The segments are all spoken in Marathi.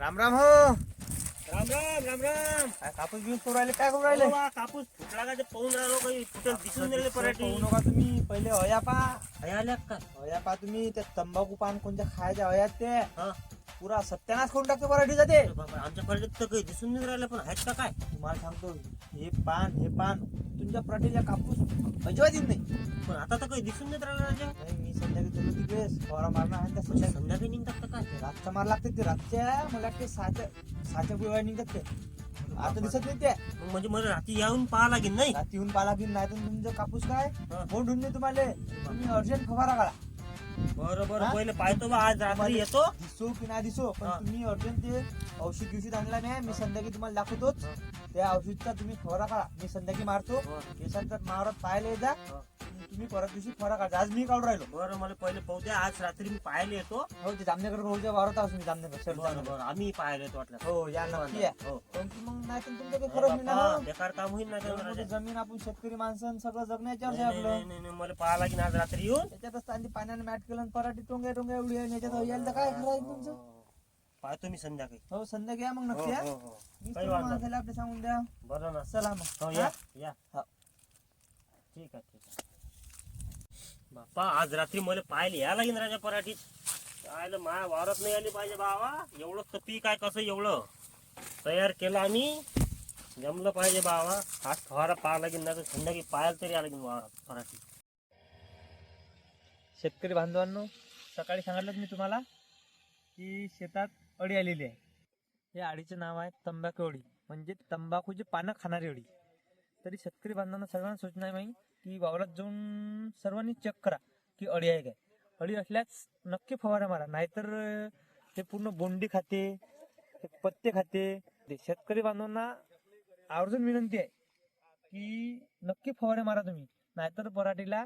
राम राम हो. राम राम राम राम. काय कापूस बिऊस करू राहिले काय करू राहिले? अरे वा, कापूस फुटला का ते पाहून राहिलो काही दिसून दिले पराठी? पाहू नका तुम्ही पहिले अया पा. आल्या काय अया पा तुम्ही त्या तंबाखू पान कोणत्या खायच्या अयात ते. हा. पुरा सत्यानाश करून टाकते ते अरे बाबा, आमच्या पराठीत तर काही दिसून नाही राहिलं पण आहेत का काय? तुम्हाला सांगतो हे पान हे पान तुमच्या पराठीचा कापूस अजिबात येत नाही. पण आता तर काही दिसून नाही राहिलं राजा. नाही, मी संध्याकाळी तुला तिकडेच. फवारा मारणार आहे त्या संध्याकाळी. संध्याकाळी निघतात का? रातचा मार लागते ते रातच्या मला वाटते सहाच्या सहाच्या गोळ्या निघतात ते आता दिसत नाही ते. मग म्हणजे मला रात्री येऊन पाहा लागेल नाही? रात्री येऊन पाला की नाही तर तुमचं कापूस काय? हा. बोंडून नाही तुम्हाला. तुम्ही अर्जंट फवारा काढा. बरं बरं हा? पहिले पाहतो बा आज रात्री येतो. दिसो की नाही दिसो पण हा. तुम्ही अर्जंट ते औषध औषध आणला नाही मी संध्याकाळी तुम्हाला दाखवतोच. हा. त्या औषधचा तुम्ही फवारा काढा. मी संध्याकाळी मारतो. बरं केसांचा मारत पाहायला जा. हा. तुम्ही परत दिवशी फवारा काढा. आज मी काढून राहिलो. बरं मला पहिले पाहू द्या. आज रात्री मी पाहायला येतो. हो ते जामनेकर भाऊच्या वावरात आहोत मी जामनेकर शहर बरं. बरं आम्ही पाहायला येतो वाटलं हो या नक्की या. हो. पण मग नाही तर तुमचं काही खरंच नाही ना हो. बेकार काम होईल ना एवढी मोठी. जमीन आपण शेतकरी माणसं आणि सगळं जगण्याच्यावर नाही, आहे नाही, आपलं. नाही, नाही, नाही, मला पाहा लागेल आज रात्री येऊन. त्याच्यातच त्यांनी पाण्याने मॅट केलं आणि पराठी टोंग्या टोंग्या एवढी आहे आणि याच्यात यायला तर काय खरं आहे तुमचं पाहतो मी संध्याकाळी. हो संध्याकाळी या मग हो, नक्की या हो, हो. काही माणसाला आपले सांगून द्या. बरं ना. चला मग. हो हा? या या. हा. ठीक आहे ठीक आहे. बापा आज रात्री मला पाहायला या लागेल राजा पराठीत. पाहायला माया वावरात नाही आली पाहिजे बाबा. एवढं तर पीक आहे कसं एवढं? तयार केलं आम्ही. जमलं पाहिजे बाबा. आज फवारा पाहा लागेल ना तर संध्याकाळी पाहायला तरी आला लागेल वावरात पराठी शेतकरी बांधवांनो सकाळी सांगितलं मी तुम्हाला की शेतात अळी आलेली आहे. या अळीचं नाव आहे तंबाखू अळी. म्हणजे तंबाखूची पानं खाणारी अळी. तरी शेतकरी बांधवांना सर्वांना सूचना आहे माही की वावरात जाऊन सर्वांनी चेक करा की अळी आहे काय. अळी असल्यास नक्की फवारा मारा नाहीतर ते पूर्ण बोंडी खाते ते पत्ते खाते. ते शेतकरी बांधवांना आवर्जून विनंती आहे की नक्की फवारे मारा तुम्ही. नाहीतर पराठीला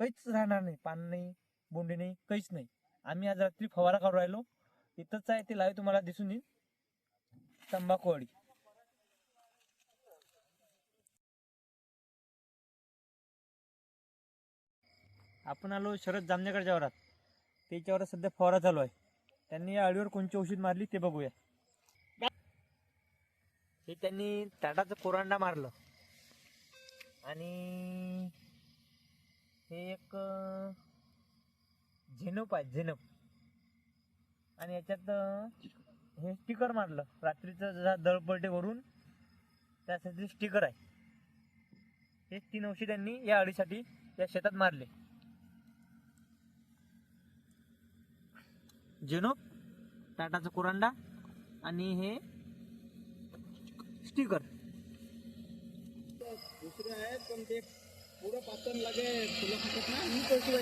काहीच राहणार नाही पान नाही बोंडी नाही काहीच नाही. आम्ही आज रात्री फवारा काढून राहिलो. इथंच आहे ते लाईव्ह तुम्हाला दिसून येईल. तंबाखू अळी. आपण आलो शरद जामनेकरच्या वरात. त्याच्यावर सध्या फवारा चालू आहे. त्यांनी या अळीवर कोणची औषध मारली ते बघूया. हे त्यांनी ताटाचं कोरांडा मारलं. आणि हे एक झेनप आहे झेनप. आणि याच्यात हे स्टिकर मारलं. रात्रीचं जसा दळपलटे वरून त्यासाठी स्टिकर आहे. हे तीन औषध त्यांनी या अळीसाठी या शेतात मारले. झेनोप टाटाचा कोरांडा आणि हे स्टिकर. दुसरे आहेत पण ते पुढं पाचन लागे फुलं फुटत ना मी पैसे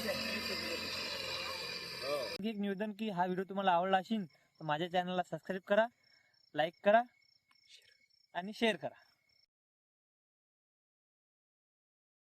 एक निवेदन की हा व्हिडिओ तुम्हाला आवडला असेल तर माझ्या चॅनलला सबस्क्राईब करा लाईक करा आणि शेअर करा.